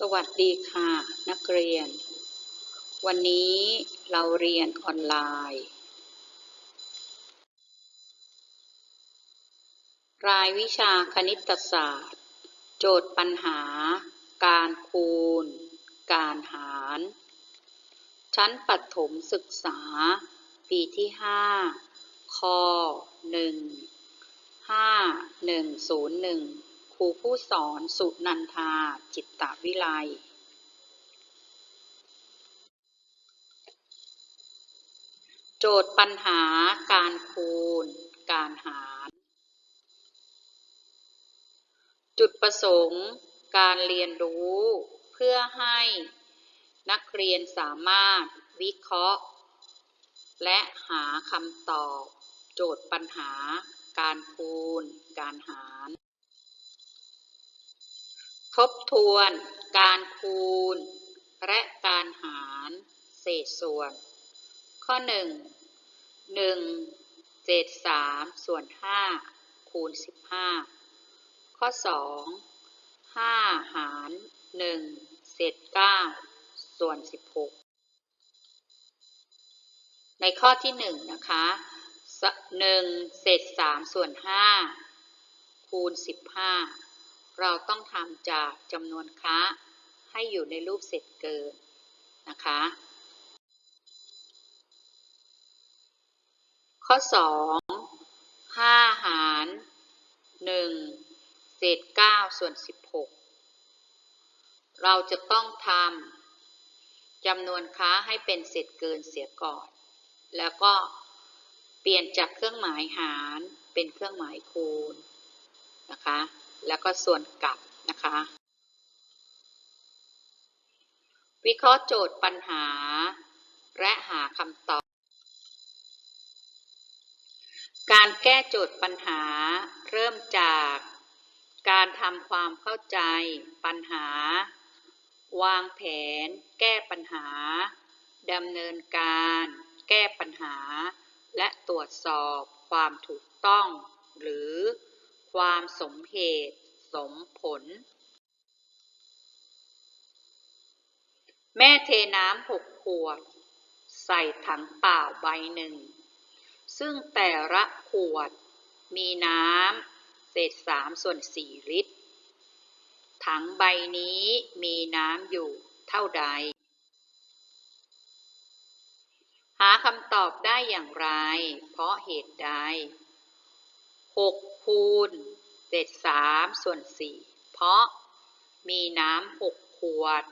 สวัสดีค่ะ นักเรียน วันนี้เราเรียนออนไลน์ รายวิชาคณิตศาสตร์ โจทย์ปัญหา การคูณ การหาร ชั้นปัถมศึกษา ปีที่ 5ค1 5101 ครูผู้สอนสุนันทา จิตตวิไลโจทย์ปัญหาการคูณ การหาร จุดประสงค์การเรียนรู้เพื่อให้นักเรียนสามารถวิเคราะห์ และหาคำตอบ โจทย์ปัญหาการคูณ การหาร ทบทวนการคูณ และการหารเศษส่วน ข้อ 1 1เศษ3ส่วน 5 คูณ 15 ข้อ 2 5 หาร 1 เศษ 9 ส่วน 16 ในข้อที่ 1 นะคะ 1 เศษ3ส่วน 5 คูณ 15 เราต้องทำจากจำนวนค้าให้อยู่ในรูปเศษเกินนะคะ ข้อ 2 5 หาร 1 เศษ 9 ส่วน 16 เราจะต้องทำจำนวนค้าให้เป็นเศษเกินเสียก่อน แล้วก็เปลี่ยนจากเครื่องหมายหารเป็นเครื่องหมายคูณนะคะ แล้วก็ส่วนกลับนะคะ วิเคราะห์โจทย์ปัญหา และหาคำตอบ การแก้โจทย์ปัญหาเริ่มจากการทำความเข้าใจปัญหา วางแผน แก้ปัญหาดำเนินการ แก้ปัญหา และตรวจสอบความถูกต้อง หรือ ความสมเหตุสมผล แม่เทน้ำหกขวด ใส่ถังเปล่าใบหนึ่ง ซึ่งแต่ละขวดมีน้ำเศษสามส่วนสี่ลิตร ถังใบนี้มีน้ำอยู่เท่าใด หาคำตอบได้อย่างไร เพราะเหตุใด 6 คูณ เศษ 3 ส่วน 4 เพราะมีน้ำ 6 ขวด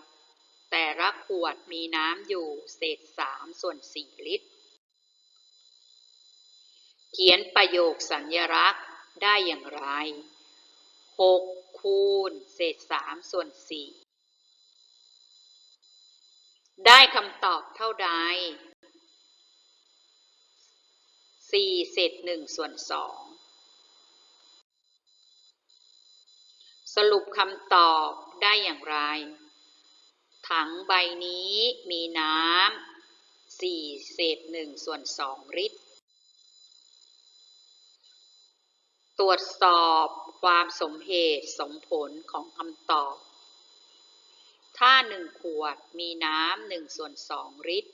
แต่ละขวดมีน้ำอยู่เศษ 3 ส่วน 4 ลิตร เขียนประโยคสัญลักษณ์ได้อย่างไร 6 คูณ เศษ 3 ส่วน 4 ได้คำตอบเท่าใด4เศษ1ส่วน2 สรุปคำตอบได้อย่างไร ถังใบนี้มีน้ำสี่เศษหนึ่งส่วนสองลิตร ตรวจสอบความสมเหตุสมผลของคำตอบ ถ้าหนึ่งขวดมีน้ำหนึ่งส่วนสองลิตร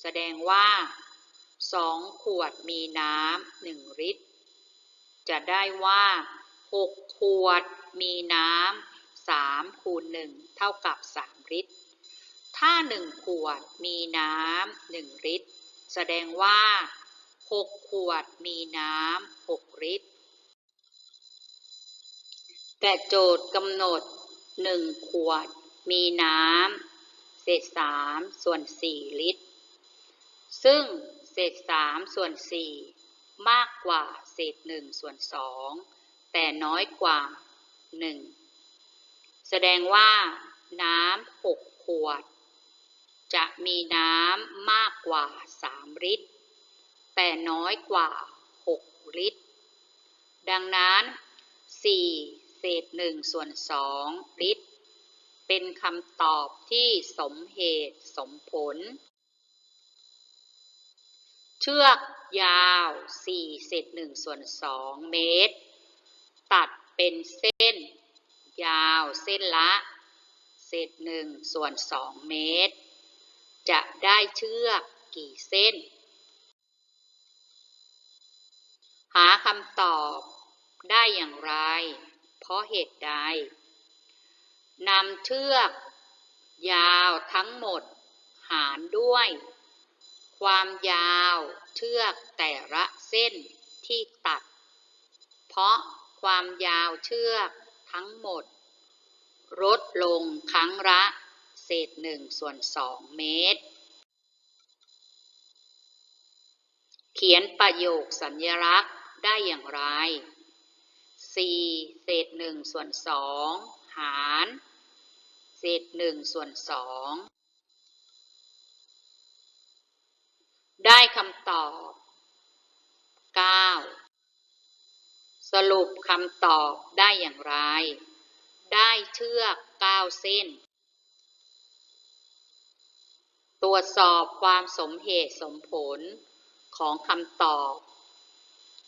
แสดงว่าสองขวดมีน้ำหนึ่งลิตร จะได้ว่า หกขวดมีน้ำสามคูณหนึ่งเท่ากับสามลิตร ถ้าหนึ่งขวดมีน้ำหนึ่งลิตร แสดงว่าหกขวดมีน้ำหกลิตร แต่โจทย์กำหนดหนึ่งขวดมีน้ำเศษสามส่วนสี่ลิตร ซึ่งเศษสามส่วนสี่มากกว่าเศษหนึ่งส่วนสอง แต่น้อยกว่าหนึ่งแสดงว่า น้ำหกขวด จะมีน้ำมากกว่าสามลิตร แต่น้อยกว่าหกลิตร ดังนั้นสี่เศษหนึ่งส่วนสองลิตร เป็นคำตอบที่สมเหตุสมผล เชือกยาว4เศษ1ส่วน 2 เมตร ตัดเป็นเส้น ยาวเส้นละ เศษหนึ่งส่วนสองเมตร จะได้เชือกกี่เส้น หาคำตอบได้อย่างไร เพราะเหตุใดนำเชือก ยาวทั้งหมด หารด้วย ความยาวเชือกแต่ละเส้นที่ตัด เพราะ ความยาวเชือกทั้งหมดลดลงครั้งละเศษหนึ่งส่วนสองเมตร เขียนประโยคสัญลักษณ์ได้อย่างไร 4 เศษหนึ่งส่วนสองหาร เศษหนึ่งส่วนสองได้คำตอบ 9 สรุปคำตอบได้อย่างไร ได้เชือก9เส้น ตรวจสอบความสมเหตุสมผลของคำตอบ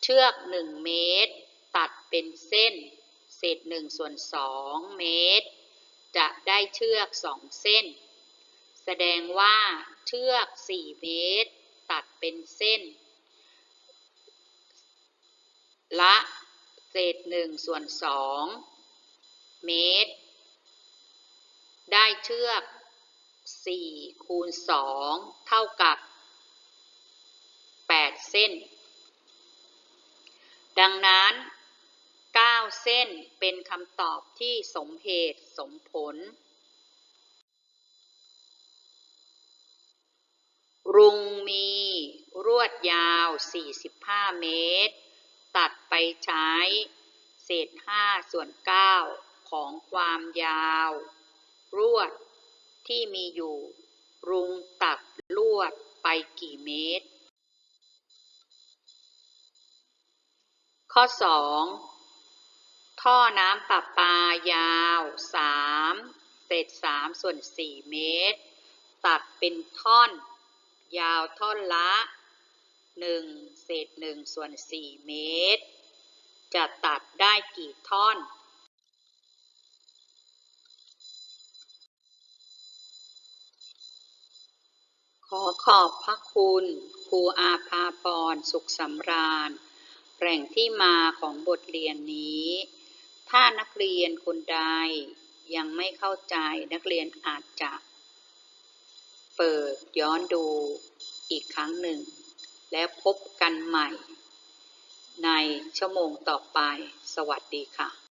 เชือก1เมตร ตัดเป็นเส้น เศษ1ส่วน2เมตร จะได้เชือก2เส้น แสดงว่าเชือก4เมตร ตัดเป็นเส้น ละ ศษ1ส่วน2เมตร ได้เชือก4คูณ2เท่ากับ8เส้น ดังนั้น9เส้นเป็นคำตอบที่สมเหตุสมผล รุงมีรวดยาว 45 เมตร ตัดไปใช้ เศษ 5 ส่วน 9 ของความยาว รวดที่มีอยู่ รุงตัดลวดไปกี่เมตร ข้อ 2 ท่อน้ำประปายาว 3 เศษ 3 ส่วน 4 เมตร ตัดเป็นท่อน ยาวท่อนละ 1 เศษ 1 ส่วน 4 เมตร จะตัดได้กี่ท่อน ขอขอบพระคุณ ครูอาภาพรสุขสำราญ แหล่งที่มาของบทเรียนนี้ ถ้านักเรียนคนใดยังไม่เข้าใจนักเรียนอาจจะ เปิดย้อนดูอีกครั้งหนึ่ง แล้วพบกันใหม่ในชั่วโมงต่อไป สวัสดีค่ะ